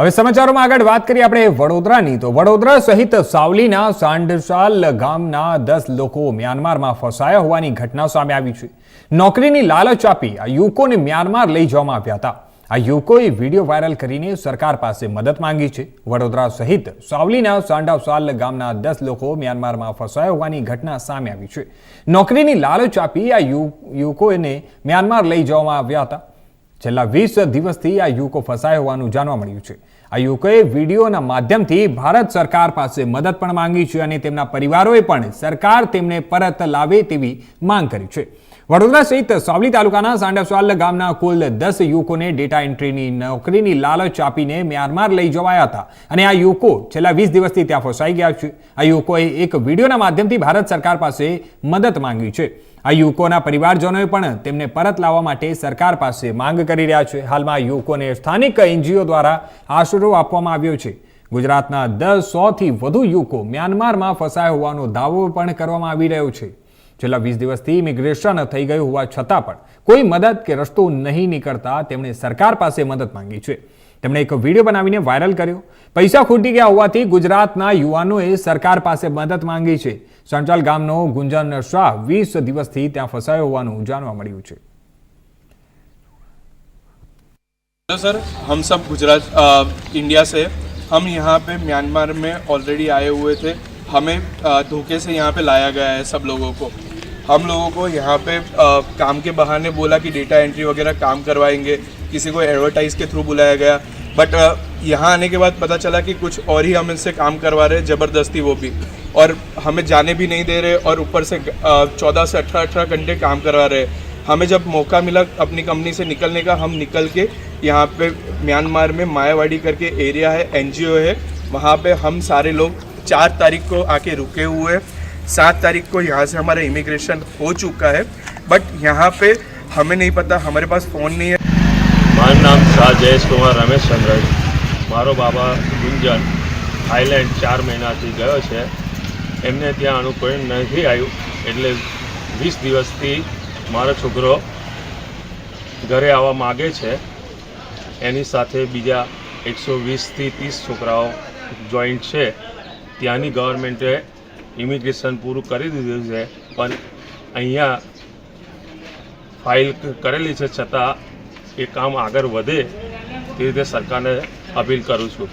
હવે સમાચારોમાં આગળ વાત કરીએ આપણે વડોદરાની. તો વડોદરા સહિત સાવલીના સાંડસાલ ગામના દસ લોકો મ્યાનમારમાં ફસાયા હોવાની ઘટના સામે આવી છે. નોકરીની લાલચ આપી આ યુવકોને મ્યાનમાર લઈ જવામાં આવ્યા હતા. આ યુવકોએ વીડિયો વાયરલ કરીને સરકાર પાસે મદદ માંગી છે. વડોદરા સહિત સાવલીના સાંડાસાલ ગામના દસ લોકો મ્યાનમારમાં ફસાયા હોવાની ઘટના સામે આવી છે. નોકરીની લાલચ આપી આ યુવકોને મ્યાનમાર લઈ જવામાં આવ્યા હતા. છેલ્લા વીસ દિવસથી આ યુવકો ફસાયા હોવાનું જાણવા મળ્યું છે. આ યુવકોએ વિડીયોના માધ્યમથી ભારત સરકાર પાસે મદદ પણ માંગી છે અને તેમના પરિવારોએ પણ સરકાર તેમને પરત લાવે તેવી માંગ કરી છે. વડોદરા સહિત સાવલી તાલુકાના સાંડસવાલ ગામના કુલ દસ યુવકોને ડેટા એન્ટ્રીની નોકરીની લાલચ આપીને મ્યાનમાર લઈ જવાયા હતા. અને આ યુવકો છેલ્લા વીસ દિવસથી ત્યાં ફસાઈ ગયા છે. આ યુવકોએ એક વિડીયોના માધ્યમથી ભારત સરકાર પાસે મદદ માંગી છે. આ યુવકોના પરિવારજનોએ પણ તેમને પરત લાવવા માટે સરકાર પાસે માંગ કરી રહ્યા છે. હાલમાં આ યુવકોને સ્થાનિક એનજીઓ દ્વારા આશરો આપવામાં આવ્યો છે. ગુજરાતના દસ સોથી વધુ યુવકો મ્યાનમારમાં ફસાયા હોવાનો દાવો પણ કરવામાં આવી રહ્યો છે. છેલ્લા વીસ દિવસથી ઇમિગ્રેશન થઈ ગયું હોવા છતાં પણ કોઈ મદદ કે રસ્તો નહીં નીકળતા તેમણે સરકાર પાસે મદદ માંગી છે તેમણે એક વિડીયો બનાવીને વાયરલ કર્યો પૈસા ખૂટી ગયા હોવાથી ગુજરાતના યુવાનોએ સરકાર પાસે મદદ માંગી છે સંચાલ ગામનો ગુંજન શાહ વીસ દિવસથી ત્યાં ફસાયો હોવાનું જાણવા મળ્યું છે हेलो सर हम सब गुजरात अ, इंडिया से हम यहाँ पे म्यांमार में ऑलरेडी आए हुए थे हमें अ, धोखे से यहाँ पे लाया गया है सब लोगों को हम लोगों को यहाँ पे अ, काम के बहाने बोला कि डेटा एंट्री वगैरह काम करवाएँगे किसी को एडवर्टाइज के थ्रू बुलाया गया। बट यहाँ आने के बाद पता चला कि कुछ और ही हम इनसे काम करवा रहे हैं ज़बरदस्ती वो भी। और हमें जाने भी नहीं दे रहे और ऊपर से चौदह से अठारह अठारह घंटे काम करवा रहे हैं। हमें जब मौका मिला अपनी कंपनी से निकलने का हम निकल के यहाँ पे म्यांमार में मायावाड़ी करके एरिया है एनजीओ है वहाँ पे हम सारे लोग चार तारीख को आके रुके हुए सात तारीख को यहाँ से हमारा इमिग्रेशन हो चुका है बट यहाँ पे हमें नहीं पता हमारे पास फ़ोन नहीं है મારું નામ શાહ જયેશકુમાર રમેશચંદ્ર મારો બાબા ગુંજન થાઈલેન્ડ ચાર મહિનાથી ગયો છે એમને ત્યાં અનુકૂળ નથી આવ્યું એટલે વીસ દિવસથી મારો છોકરો ઘરે આવવા માગે છે એની સાથે બીજા એકસો વીસથી ત્રીસ છોકરાઓ જોઈન્ટ છે ત્યાંની ગવર્મેન્ટે ઇમિગ્રેશન પૂરું કરી દીધું છે, પણ અહીંયા ફાઇલ કરેલી છે, છતાં એ કામ આગળ વધે તે રીતે સરકારને અપીલ કરું છું.